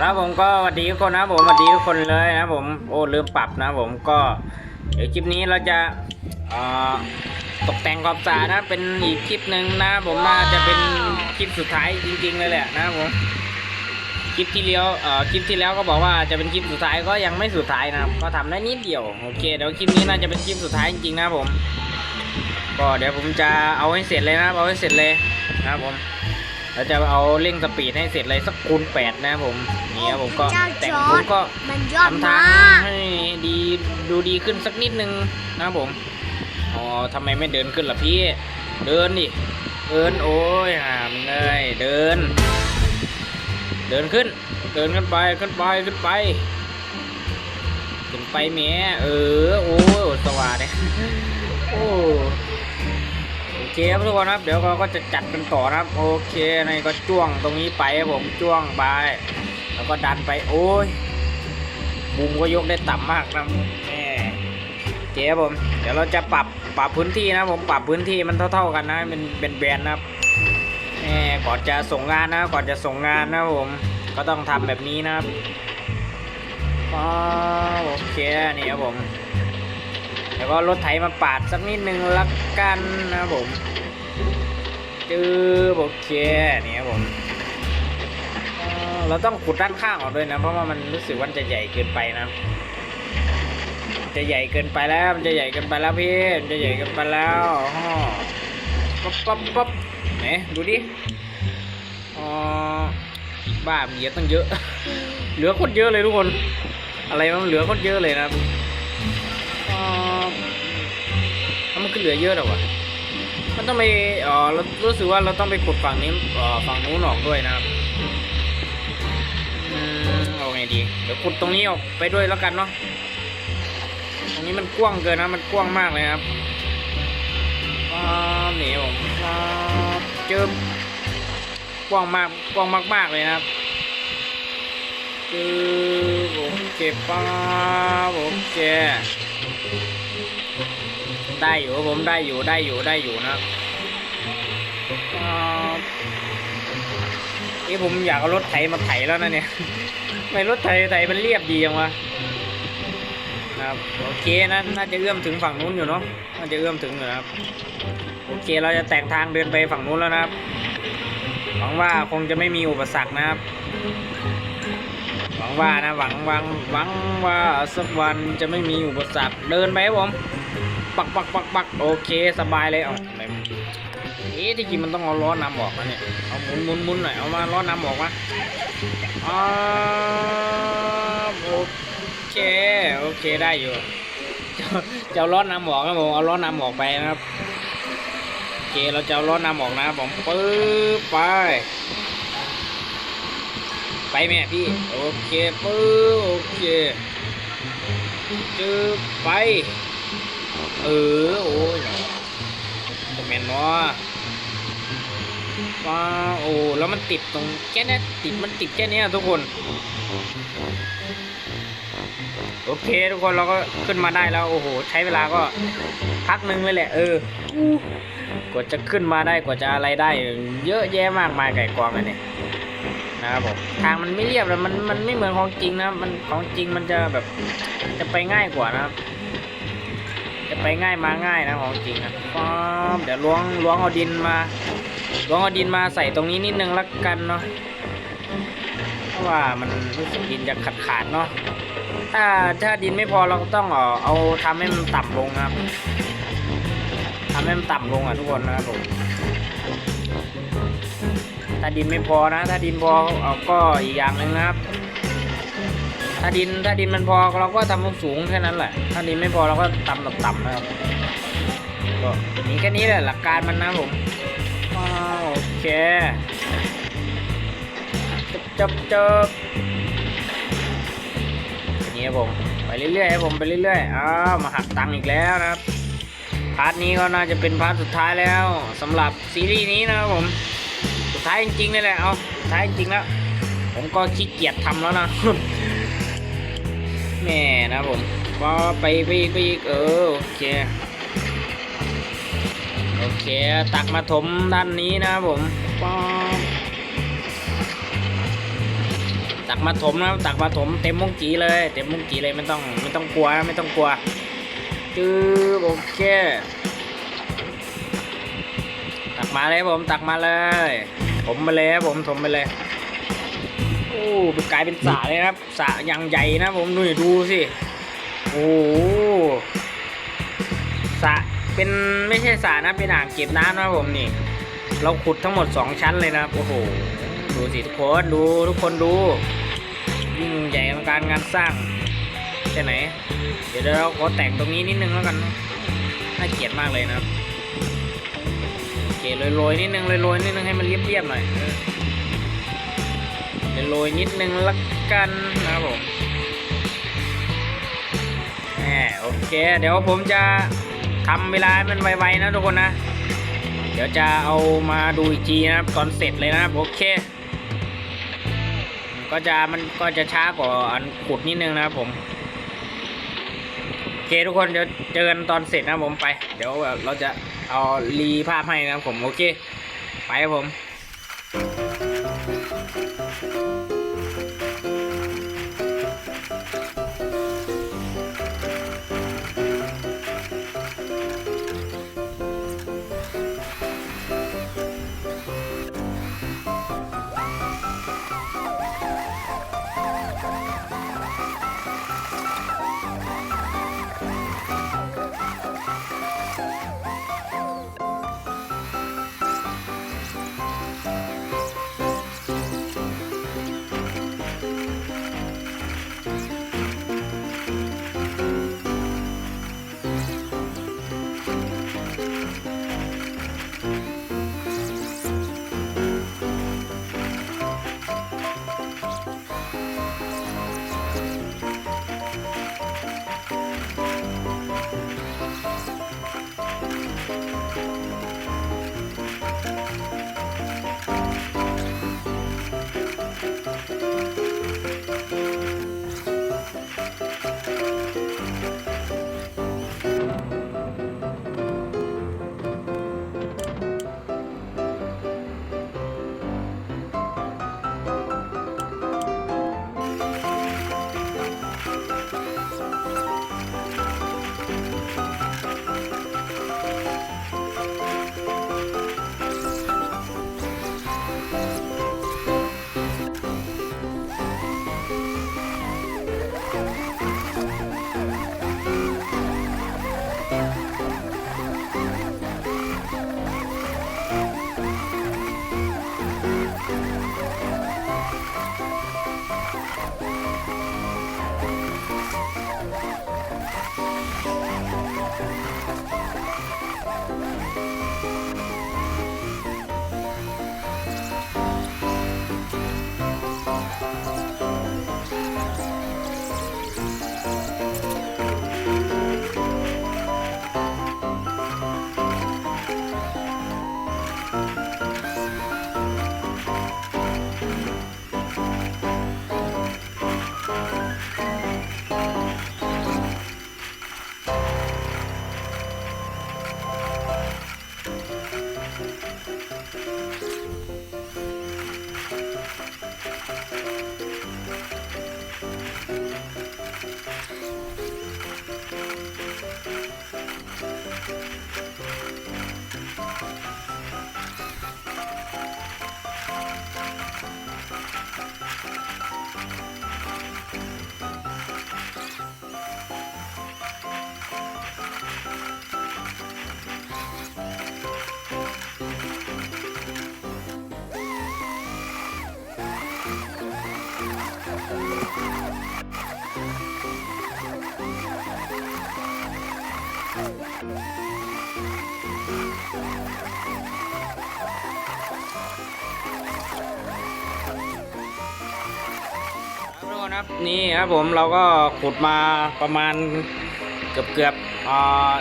ครับผมก็สวัสดีทุกคนนะผมสวัสดีทุกคนเลยนะผมโอ้ลืมปรับนะผมก็เดี๋ยวคลิปนี้เราจะตกแต่งความสะอาดนะเป็นอีกคลิปหนึ่งนะ ผมน่าจะเป็นคลิปสุดท้ายจริงๆเลยแหละนะผมคลิปที่เลี้ยวคลิปที่แล้วก็บอกว่าจะเป็นคลิปสุดท้ายก็ยังไม่สุดท้ายนะครับก็ทำได้นิดเดียวโอเคเดี๋ยวคลิปนี้น่าจะเป็นคลิปสุดท้ายจริงๆนะผมก็เดี๋ยวผมจะเอาให้เสร็จเลยนะเอาให้เสร็จเลยนะครับผม เราจะเอาเร่งสปีดให้เสร็จเลยสักคูณแปดนะครับผมนี่ครับผมก็เจ้าแต่งจอผร์มดก็มันยอดทำมาทางกให้ดีดูดีขึ้นสักนิดนึงนะครับผมอ๋อทำไมไม่เดินขึ้นล่ะพี่เดินดิเดินโอ้ยหามเลยเดิน เดินขึ้น เดินขึ้นไปขึ้นไปขึ้นไปขึ้นไปแหม่เออโอ้ยสว่างเลยโอ้โอ เคครับทุกคนครับ เดี๋ยวเราก็จะจัดกันต่อนะครับ โอเคในก็จ้วงตรงนี้ไปครับผมจ้วงไป แล้วก็ดันไปโอ้ยบูมก็ยกได้ต่ำมากนะแหมโอเคครับผม เดี๋ยวเราจะปรับปรับพื้นที่นะผมปรับพื้นที่มันเท่า ๆกันนะเป็นเป็นแบนนะครับแหมก่อนจะส่งงานนะ ก่อนจะส่งงานนะผมก็ต้องทำแบบนี้นะครับโอเคนี่ครับผม แล้วก็รถไถมาปาดสักนิดนึงละกันนะผมจือโอเคนี่ครับผมเราต้องขุดด้านข้างออกด้วยนะ เพราะว่ามันรู้สึกว่าจะใหญ่เกินไปนะ จะใหญ่เกินไปแล้ว มันจะใหญ่เกินไปแล้วพี่มันจะใหญ่เกินไปแล้วฮ่อปั๊บปั๊บปั๊บไหนดูดิอ๋อบ้ามีเยอะตั้งเยอะ เหลือคตรเยอะเลยทุกคน อะไรมันเหลือคตรเยอะเลยนะ มันก็เหลือเยอะหรอวะมันต้องไปอ๋อเรารู้สึกว่าเราต้องไปขุดฝั่งนี้อ่อฝั่งนู้นออกด้วยนะครับอืมเอาไงดีเดี๋ยวขุดตรงนี้ออกไปด้วยแล้วกันเนาะตรงนี้มันกว้างเกินนะมันกว้างมากเลยครับว้าวนี่ผมว้าวเจิมกว้างมากกว้างมาก ๆ เลยนะครับคือโอเคป้าบโอเค ได้อยู่ผมได้อยู่ได้อยู่ได้อยู่นะอ่าเอ้ผมอยากเอารถไถมาไถแล้วนะเนี่ยไม่รถไถไถมันเรียบดีจังวะนะครับโอเคนะน่าจะเอื้อมถึงฝั่งนู้นอยู่เนาะน่าจะเอื้อมถึงอยู่นะครับโอเคเราจะแต่งทางเดินไปฝั่งนู้นแล้วนะครับหวังว่าคงจะไม่มีอุปสรรคนะครับหวังว่านะหวังหวังหวังว่าสักวันจะไม่มีอุปสรรคเดินไปครับผม ปักปักปักปักโอเคสบายเลยเอาไหนเอ๊ะที่จริงมันต้องเอาล้อนำออกมาเนี่ยเอาหมุนหมุนหมุนหน่อยเอามาล้อนำออกมาอ่าโอเคโอเคได้อยู่จะเอาล้อนำออกนะผมเอาล้อนำออกไปนะครับโอเคเราจะเอาล้อนำออกนะผมปึ๊บไปไปแม่พี่โอเคปึ๊บโอเคจืบไป เออ โอ้ยจะแมนเนาะว้าโอ้แล้วมันติดตรงแค่นี้ติดมันติดแค่นี้ทุกคน โอเคทุกคนเราก็ขึ้นมาได้แล้ว โอ้โห ใช้เวลาก็พักหนึ่งเลยแหละ เออกว่าจะขึ้นมาได้กว่าจะอะไรได้ เยอะแยะมากมายไก่กองอันนี้นะครับผมทางมันไม่เรียบเลยมันมันไม่เหมือนของจริงนะ มันของจริงมันจะแบบจะไปง่ายกว่านะครับ จะไปง่ายมาง่ายนะของจริงนะป๊าบเดี๋ยวล้วงล้วงเอาดินมาล้วงเอาดินมาใส่ตรงนี้นิดนึงละกันเนาะเพราะว่ามันรู้สึกดินจะขาดขาดๆเนาะถ้าถ้าดินไม่พอเราก็ต้องเอาเอาทำให้มันต่ำลงครับทำให้มันต่ำลงอะทุกคนนะครับผมถ้าดินไม่พอนะ ถ้าดินพอเอาก็อีกอย่างหนึ่งนะครับ ถ้าดินถ้าดินมันพอเราก็ทำสูงแค่นั้นแหละ ถ้าดินไม่พอเราก็ทำต่ำๆนะครับก็มีแค่นี้แหละหลักการมันนะผมอ้าวโอเคจบจบจบนี่ครับผมไปเรื่อยๆครับผมไปเรื่อยๆอ้าวมาหักตังค์อีกแล้วนะครับพาร์ทนี้ก็น่าจะเป็นพาร์ทสุดท้ายแล้วสำหรับซีรีส์นี้นะครับผมสุดท้ายจริงๆนี่แหละเอาสุดท้ายจริงๆแล้ว ผมก็ขี้เกียจทำแล้วนะ แม่นะผมก็ไปไปไปอีกเออโอเคโอเคตักมาถมด้านนี้นะผมป๊อตักมาถมนะตักมาถมเต็มมุ้งกีเลย เต็มมุ้งกีเลยไม่ต้องไม่ต้องกลัวไม่ต้องกลัวจื้อโอเคตักมาเลยผมตักมาเลยถมไปเลยผมถมไปเลย อ้กลายเป็นสระเลยนะครับสระอย่างใหญ่นะผมดูดิดูสิโอ้สระเป็นไม่ใช่สระนะเป็นอ่างเก็บน้ำนะผมนี่ เราขุดทั้งหมด 2 ชั้นเลยนะครับโอ้โหดูสิทุกคนดูทุกคนดูยิ่งใหญ่ของการงานสร้างใช่ไหนเดี๋ยวเราขอแต่งตรงนี้นิดนึงแล้วกันนะน่าเกลียดมากเลยนะครับโอเคโรยๆนิดนึงโรยๆนิดนึงให้มันเรียบๆหน่อย เออโรยนิดนึงละกันนะครับผมแหมโอเค เดี๋ยวผมจะทำเวลามันไวๆนะทุกคนนะ เดี๋ยวจะเอามาดูอีกทีนะครับตอนเสร็จเลยนะครับโอเค ก็จะมันก็จะช้ากว่าอันขุดนิดนึงนะครับผมโอเคทุกคนเดี๋ยวเจอกันตอนเสร็จนะผมไป เดี๋ยวเราจะเอารีภาพให้นะครับผมโอเค ไปครับผม ครับนี่ครับผมเราก็ขุดมาประมาณเกือบเกือบอ่า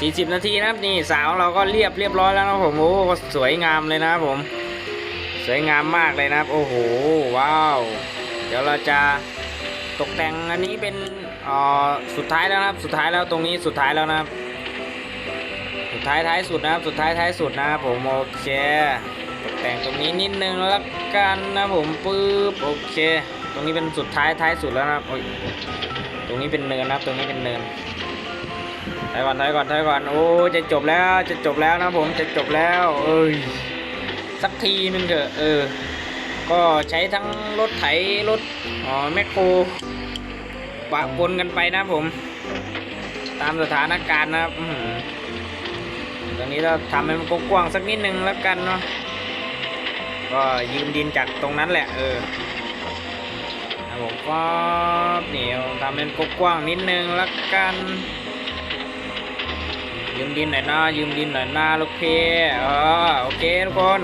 สี่สิบนาทีนะครับนี่สาวเราก็เรียบเรียบร้อยแล้วนะผมโอ้สวยงามเลยนะครับผม สวยงามมากเลยนะครับ โอ้โหว้าว เดี๋ยวเราจะตกแต่งอันนี้เป็นอ่าสุดท้ายแล้วนะครับ สุดท้ายแล้วตรงนี้สุดท้ายแล้วนะครับ สุดท้ายท้ายสุดนะครับ สุดท้ายท้ายสุดนะครับผมโอเค ตกแต่งแต่งตรงนี้นิดนึงแล้วกันนะผมปึ๊บโอเค ตรงนี้เป็นสุดท้ายท้ายสุดแล้วนะครับโอ้ยตรงนี้เป็นเนินนะครับ ตรงนี้เป็นเนินถอยก่อนถอยก่อนถอยก่อน โอ้จะจบแล้วจะจบแล้วนะผมจะจบแล้ว เอ้ยสักทีนึงเถอะเออ ก็ใช้ทั้งรถไถรถอ๋อแมคโครปะปนกันไปนะผม ตามสถานการณ์นะครับตรงนี้เราทำให้มันกว้างสักนิดนึงแล้วกันเนาะก็ยืมดินจากตรงนั้นแหละ เออ ผมก็เหนียวทำเป็นกว้างนิดนึงแล้วกัน ยืมดินหน่อยนะยืมดินหน่อยนะลูกเพออโอเคทุกคน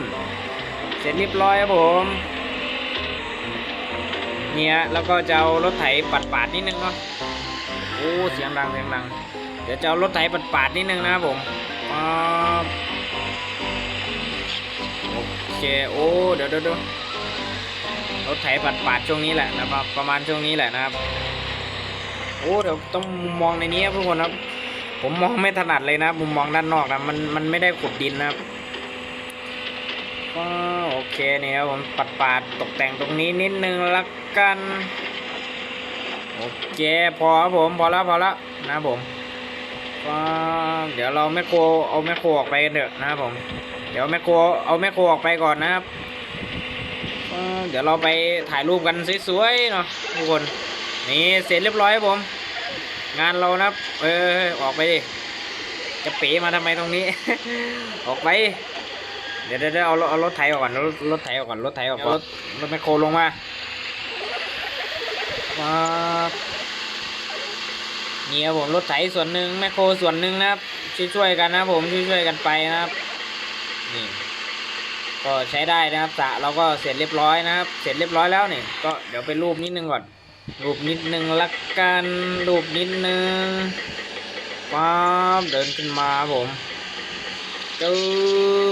เสร็จเรียบร้อยครับผมเนี่ยแล้วก็จะเอารถไถปัดปาดนิดนึงเนาะโอ้เสียงดังเสียงดัง เดี๋ยวจะเอารถไถปัดปาดนิดนึงนะครับผมโอเคโอ้เดี๋ยวเดี๋ยวเดี๋ยว รถไถปัดปาดๆช่วงนี้แหละนะครับประมาณช่วงนี้แหละนะครับโอ้เดี๋ยวต้องมองในนี้ครับทุกคนครับผมมองไม่ถนัดเลยนะมุมมองด้านนอกนะมันมันไม่ได้ขุดดินนะครับก็โอเคเนี่ยผมปัดปาดๆตกแต่งตรงนี้นิดนึงละกันโอเคพอครับผมพอแล้วพอแล้วนะผมก็เดี๋ยวเราแมคโครเอาแมคโครออกไปกันเถอะนะครับผม เดี๋ยวแมคโครเอาแมคโครออกไปก่อนนะครับ เดี๋ยวเราไปถ่ายรูปกันสวยๆเนาะทุกคน นี่เสร็จเรียบร้อยครับผม งานเรานะครับเออออกไปดิ จะเป๋มาทำไมตรงนี้ ออกไป เดี๋ยวเดี๋ยวเดี๋ยวเอารถเอารถไถออกก่อนรถรถไถออกก่อนรถไถออกก่อนรถรถแมคโครลงมาครับเนี่ยผมรถไถส่วนหนึ่งแมคโครส่วนหนึ่งนะครับช่วยๆกันนะครับผมช่วยๆกันไปนะครับนี่ ก็ใช้ได้นะครับสระเราก็เสร็จเรียบร้อยนะครับ เสร็จเรียบร้อยแล้วนี่ก็เดี๋ยวไปรูปนิดนึงก่อน รูปนิดนึงละกันรูปนิดนึงป๊าบเดินขึ้นมาผมจึ๊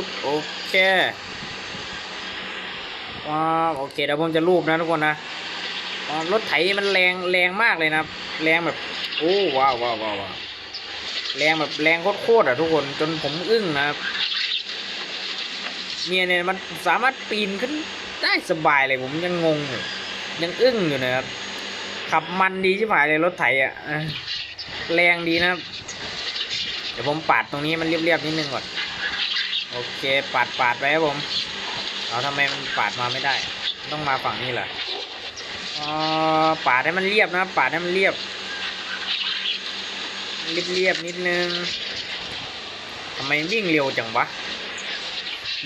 บโอเคป๊าโอเคเดี๋ยวผมจะรูปนะทุกคนนะรถไถมันแรงแรงมากเลยนะแรงแบบโอ้ว้าวว้าวว้าวว้าวแรงแบบแรงโคตรๆอะทุกคนจนผมอึ้งนะครับ เนี่ยเนี่ยมันสามารถปีนขึ้นได้สบายเลยผมยังงงอยู่ยังอึ้งอยู่นะครับ ขับมันดีชิบหายเลยรถไถอะแรงดีนะครับเดี๋ยวผมปาดตรงนี้มันเรียบๆนิดนึงก่อนโอเคปาดปาดไปครับผมเอาทำไมมันปาดมาไม่ได้ ต้องมาฝั่งนี้เหรออปาดให้มันเรียบนะปาดให้มันเรียบเรียบเรียบๆนิดนึงทำไมวิ่งเร็วจังวะ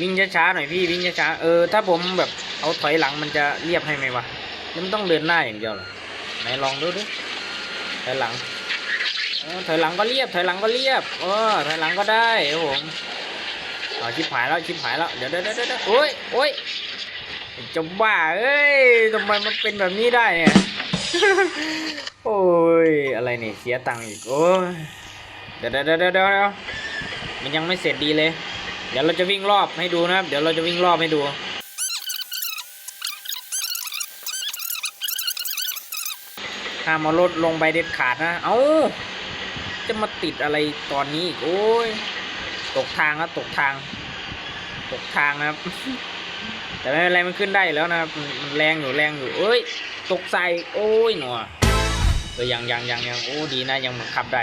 วิ่งช้าๆหน่อยพี่วิ่งช้าๆเออถ้าผมแบบเอาถอยหลังมันจะเรียบให้ไหมวะมันต้องเดินหน้าอย่างเดียวเหรอไหนลองดูดิถอยหลังเออถอยหลังก็เรียบถอยหลังก็เรียบเออถอยหลังก็ได้ครับผมเอาชิบหายแล้วชิบหายแล้วเดี๋ยวเดี๋ยวเดี๋ยวโอ้ยโอ้ยจะบ้าเอ้ยทำไมมันเป็นแบบนี้ได้เนี่ยโอ้ยอะไรเนี่ยเสียตังค์อีกโอ้ยเดี๋ยวเดี๋ยวเดี๋ยวเดี๋ยวมันยังไม่เสร็จดีเลย เดี๋ยวเราจะวิ่งรอบให้ดูนะครับ เดี๋ยวเราจะวิ่งรอบให้ดูห้ามเอารถลงไปเด็ดขาดนะ เอ้า จะมาติดอะไรตอนนี้อีกโอ้ย ตกทางครับตกทาง ตกทางนะครับ แต่ไม่เป็นไรมันขึ้นได้แล้วนะครับมันแรงอยู่แรงอยู่เอ้ย ตกใส่ โอ้ยหนัวเออยังยังยังยังโอ้ดีนะยังบังคับได้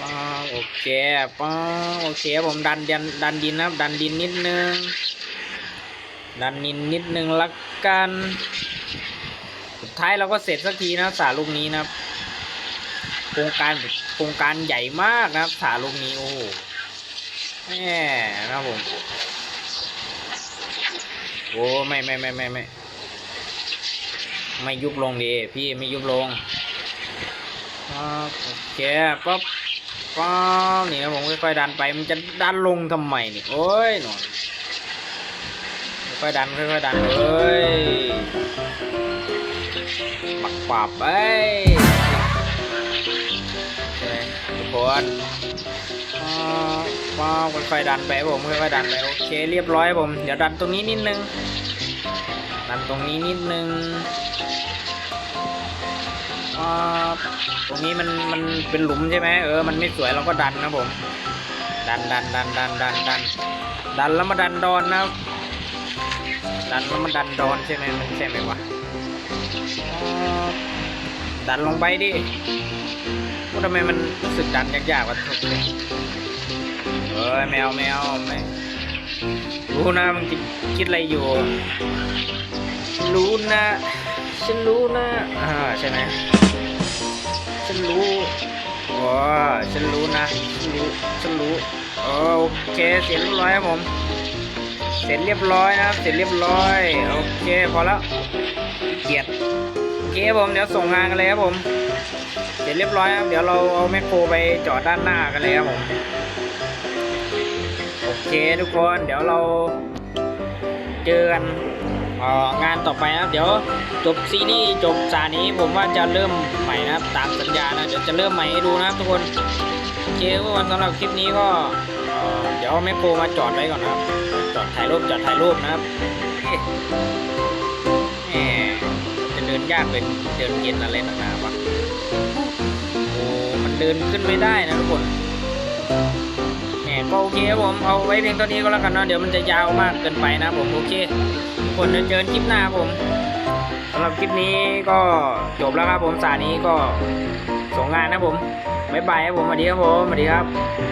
ป้าโอเคป้าโอเคผมดันดันดันดินนะครับดันดินนิดนึง ดันดินนิดนึงละกัน สุดท้ายเราก็เสร็จสักทีนะสาลูกนี้นะโครงการโครงการใหญ่มากนะครับสาลูกนี้โอ้โหแหมนะผมโอ้ไม่ไม่ไม่ไม่ไม่ไม่ยุบลงดีพี่ไม่ยุบลงโอเคปั๊บ ปั๊บนี่นะผมค่อยๆดันไปมันจะดันลงทำไมนี่โอ้ยหนอนค่อยๆดันค่อยๆดันเอ้ยปักปับไปใช่ไหมทุกคนป๊าบป๊าค่อยๆดันไปผมค่อยๆดันไปโอเคเรียบร้อยผม เดี๋ยวดันตรงนี้นิดนึงดันตรงนี้นิดนึง ตรงนี้มันมันเป็นหลุมใช่ไหมเออมันไม่สวยเราก็ดันนะผม ดันดันดันดันดันดันดันแล้วมาดันดอนนะดันแล้วมาดันดอนใช่ไหมมันใช่ไหมวะดันลงไปดิว่าทำไมมันรู้สึกดันยากๆวะทุกคนเอ้ยแมวแมวแมวรู้นะมึงคิดอะไรอยู่ รู้นะ ฉันรู้นะอ่าใช่ไหม รู้ว้าฉันรู้นะฉันรู้ฉันรู้โอเคเสร็จเรียบร้อยครับผม เสร็จเรียบร้อยนะครับ เสร็จเรียบร้อยโอเคพอแล้วเกียดโอเคครับผมเดี๋ยวส่งงานกันเลยครับผม เสร็จเรียบร้อยครับเดี๋ยวเราเอาแมคโครไปจอดด้านหน้ากันเลยครับผมโอเคทุกคนเดี๋ยวเราเจอกันงานต่อไปนะครับเดี๋ยวจบซีรีส์จบสานี้ผมว่าจะเริ่ม ใหม่นะครับ ตามสัญญานะเดี๋ยวจะเริ่มใหม่ให้ดูนะครับทุกคนโอเคทุกคนสำหรับคลิปนี้ก็เดี๋ยวเอาแมคโครมาจอดไว้ก่อนนะครับ จอดถ่ายรูปจอดถ่ายรูปนะครับเอจะเดินยากเป็นเดินเย็นอะไรนักหนาวะโอ้มันเดินขึ้นไม่ได้นะทุกคนก็โอเคครับผมเอาไว้เพียงเท่านี้ก็แล้วกันเนาะเดี๋ยวมันจะยาวมากเกินไปนะผมโอเคทุกคนเดี๋ยวเจอกันคลิปหน้าครับผม สำหรับคลิปนี้ก็จบแล้วครับผมสานี้ก็ส่งงานนะผมบ๊ายบายครับผมสวัสดีครับผมสวัสดีครับ